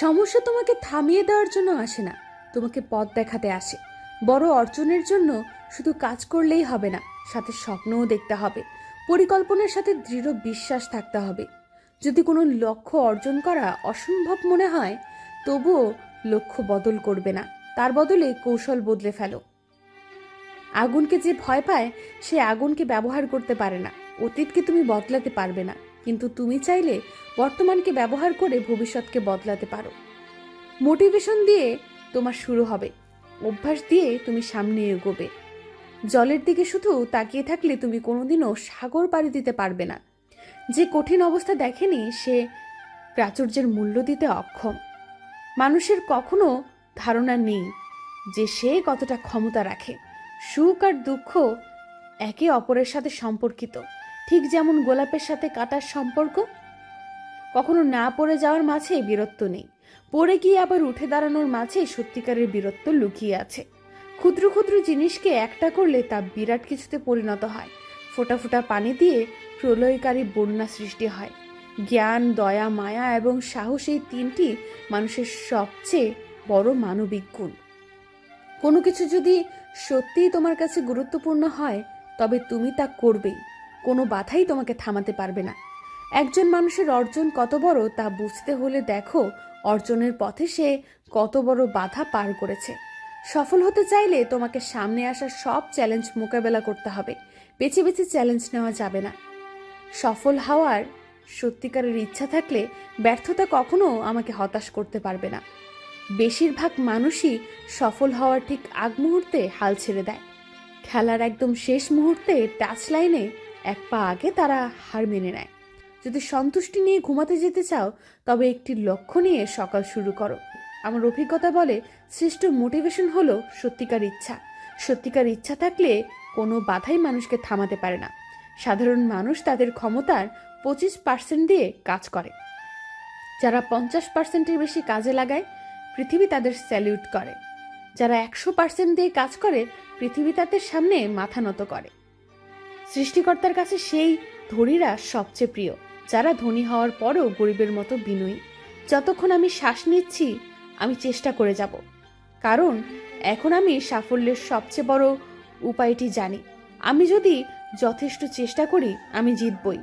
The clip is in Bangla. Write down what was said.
সমস্যা তোমাকে থামিয়ে দেওয়ার জন্য আসে না। তোমাকে পথ দেখাতে আসে। বড় অর্জনের জন্য শুধু কাজ করলেই হবে না, সাথে স্বপ্নও দেখতে হবে। পরিকল্পনার সাথে দৃঢ় বিশ্বাস থাকতে হবে। যদি কোনো লক্ষ্য অর্জন করা অসম্ভব মনে হয়, তবুও লক্ষ্য বদল করবে না। তার বদলে কৌশল বদলে ফেলো। আগুনকে যে ভয় পায়, সে আগুনকে ব্যবহার করতে পারে না। অতীতকে তুমি বদলাতে পারবে না। কিন্তু তুমি চাইলে বর্তমানকে ব্যবহার করে ভবিষ্যৎকে বদলাতে পারো। মোটিভেশন দিয়ে তোমার শুরু হবে। অভ্যাস দিয়ে তুমি সামনে এগোবে। জলের দিকে শুধু তাকিয়ে থাকলে তুমি কোনোদিনও সাগর পাড়ি দিতে পারবে না। যে কঠিন অবস্থা দেখেনি, সে প্রাচুর্যের মূল্য দিতে অক্ষম। মানুষের কখনো ধারণা নেই যে সে কতটা ক্ষমতা রাখে। সুখ আর দুঃখ একে অপরের সাথে সম্পর্কিত। ঠিক যেমন গোলাপের সাথে কাটার সম্পর্ক, কখনো না পড়ে যাওয়ার মাঝে বীরত্ব নেই। পড়ে গিয়ে আবার উঠে দাঁড়ানোর মাঝে সত্যিকারের বীরত্ব লুকিয়ে আছে। ক্ষুদ্র ক্ষুদ্র জিনিসকে একটা করলে তা বিরাট কিছুতে পরিণত হয়। ফোটা ফোটা পানি দিয়ে প্রলয়কারী বন্যা সৃষ্টি হয়। জ্ঞান, দয়া, মায়া এবং সাহস এই তিনটি মানুষের সবচেয়ে বড় মানবিক গুণ। কোনো কিছু যদি সত্যিই তোমার কাছে গুরুত্বপূর্ণ হয়, তবে তুমি তা করবেই। কোনো বাধাই তোমাকে থামাতে পারবে না। একজন মানুষের অর্জন কত বড় তা বুঝতে হলে দেখো, অর্জনের পথে সে কত বড় বাধা পার করেছে। সফল হতে চাইলে তোমাকে সামনে আসা সব চ্যালেঞ্জ মোকাবেলা করতে হবে, বেছে বেছে চ্যালেঞ্জ নেওয়া যাবে না। সফল হওয়ার সত্যিকারের ইচ্ছা থাকলে ব্যর্থতা কখনো আমাকে হতাশ করতে পারবে না। বেশিরভাগ মানুষই সফল হওয়ার ঠিক আগ মুহূর্তে হাল ছেড়ে দেয়। খেলার একদম শেষ মুহূর্তে টাচ লাইনে এক পা আগে তারা হার মেনে নেয়। যদি সন্তুষ্টি নিয়ে ঘুমাতে যেতে চাও, তবে একটি লক্ষ্য নিয়ে সকাল শুরু করো। আমার অভিজ্ঞতা বলে, শ্রেষ্ঠ মোটিভেশন হলো সত্যিকার ইচ্ছা। সত্যিকার ইচ্ছা থাকলে কোনো বাধাই মানুষকে থামাতে পারে না। সাধারণ মানুষ তাদের ক্ষমতার পঁচিশ পার্সেন্ট দিয়ে কাজ করে। যারা পঞ্চাশ পার্সেন্টের বেশি কাজে লাগায়, পৃথিবী তাদের স্যালিউট করে। যারা একশো পার্সেন্ট দিয়ে কাজ করে, পৃথিবী তাদের সামনে মাথা নত করে। সৃষ্টিকর্তার কাছে সেই ধনীরা সবচেয়ে প্রিয়, যারা ধনী হওয়ার পরও গরিবের মতো বিনয়ী। যতক্ষণ আমি শ্বাস নিচ্ছি, আমি চেষ্টা করে যাব। কারণ এখন আমি সাফল্যের সবচেয়ে বড় উপায়টি জানি। আমি যদি যথেষ্ট চেষ্টা করি, আমি জিতবই।